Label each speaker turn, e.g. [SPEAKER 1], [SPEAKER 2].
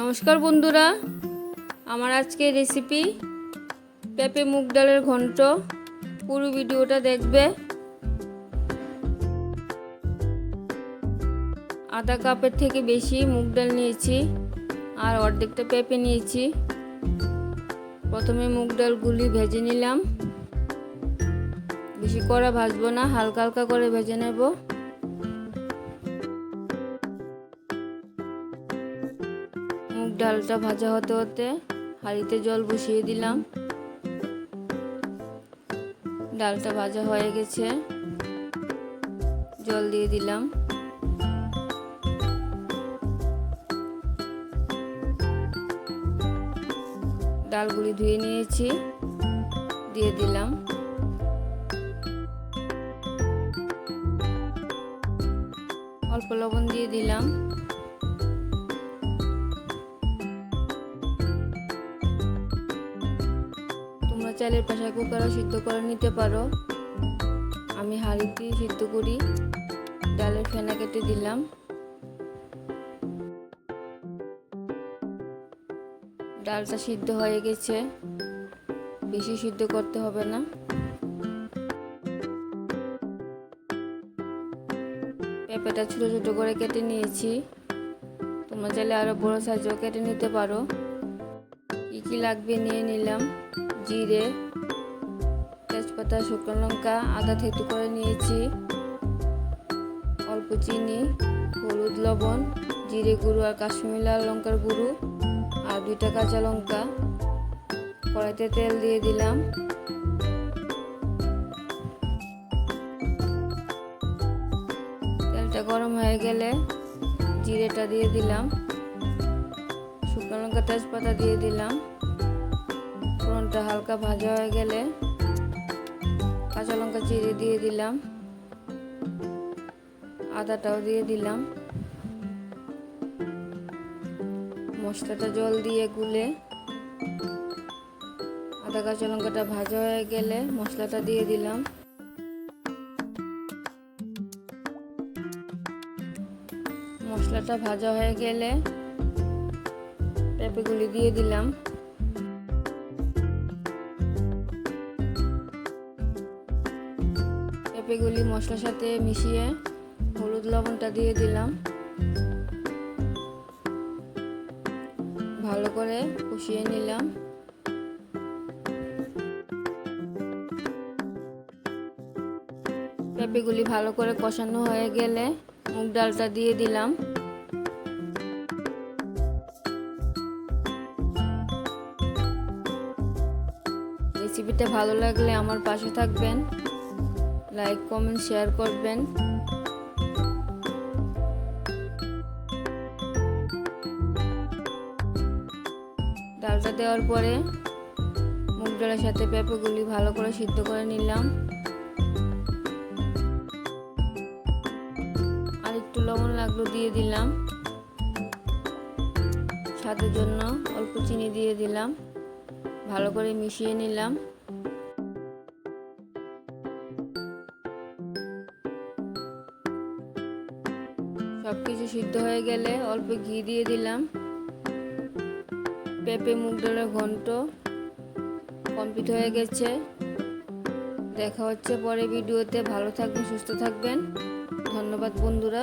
[SPEAKER 1] নমস্কার বন্ধুরা। আমার আজকে রেসিপি পেঁপে মুগ ডালের ঘন্ট। পুরো ভিডিওটা দেখবে। আধা কাপের থেকে বেশি মুগ ডাল নিয়েছি আর অর্ধেকটা পেঁপে নিয়েছি। প্রথমে মুগ ডালগুলি ভেজে নিলাম। বেশি করে ভাজবো না, হালকা হালকা করে ভেজে নেব। ডালটা ভাজা হতে হতে হাঁড়িতে জল বসিয়ে দিলাম। ডালটা ভাজা হয়ে গেছে। জল দিয়ে দিলাম। ডালগুলি ধুয়ে নিয়েছি, দিয়ে দিলাম। অল্প লবণ দিয়ে দিলাম। চালের প্রেশার কুকারও সিদ্ধ করে নিতে পারো। আমি হাঁড়িতে সিদ্ধ করি। ডালের ফেনা কেটে দিলাম। ডালটা সিদ্ধ হয়ে গেছে। বেশি সিদ্ধ করতে হবে না। পেঁপেটা ছোটো ছোটো করে কেটে নিয়েছি। তোমরা চাইলে আরও বড়ো সাইজও কেটে নিতে পারো। কী লাগবে নিয়ে নিলাম, জিরে, তেজপাতা, শুকনো লঙ্কা, আদা থেতু করে নিয়েছি, অল্প চিনি, হলুদ লবণ, জিরে গুঁড়ো আর কাশ্মীরি লাল লঙ্কার গুঁড়ো আর দুইটা কাঁচা লঙ্কা। কড়াইতে তেল দিয়ে দিলাম। তেলটা গরম হয়ে গেলে জিরেটা দিয়ে দিলাম। শুকনো লঙ্কা, তেজপাতা দিয়ে দিলাম। ফোড়নটা হালকা ভাজা হয়ে গেলে কাঁচা লঙ্কা চিড়ে দিয়ে দিলাম। আদাটাও দিয়ে দিলাম। মশলাটা জল দিয়ে গুলে আদা কাঁচা লঙ্কাটা ভাজা হয়ে গেলে মশলাটা দিয়ে দিলাম। মশলাটা ভাজা হয়ে গেলে পেঁপেগুলি দিয়ে দিলাম। পেঁপেগুলি মশলার সাথে মিশিয়ে হলুদ লবণটা দিয়ে দিলাম। ভালো করে কষিয়ে নিলাম। পেঁপেগুলি ভালো করে কষানো হয়ে গেলে মুগ ডালটা দিয়ে দিলাম। রেসিপিটা ভালো লাগলে আমার পাশে থাকবেন। লাইক কমেন্ট শেয়ার করবেন। ডালটা দেওয়ার পরে মুগ ডালের সাথে পেঁপেগুলি ভালো করে সিদ্ধ করে নিলাম। আর একটু লবণ লাগল দিয়ে দিলাম। স্বাদের জন্য অল্প চিনি দিয়ে দিলাম। ভালো করে মিশিয়ে নিলাম। সব কিছু সিদ্ধ হয়ে গেলে অল্প ঘি দিয়ে দিলাম। পেঁপে, মুগ ডালের ঘন্ট কমপ্লিট হয়ে গেছে। দেখা হচ্ছে পরে ভিডিওতে। ভালো থাকবেন, সুস্থ থাকবেন। ধন্যবাদ বন্ধুরা।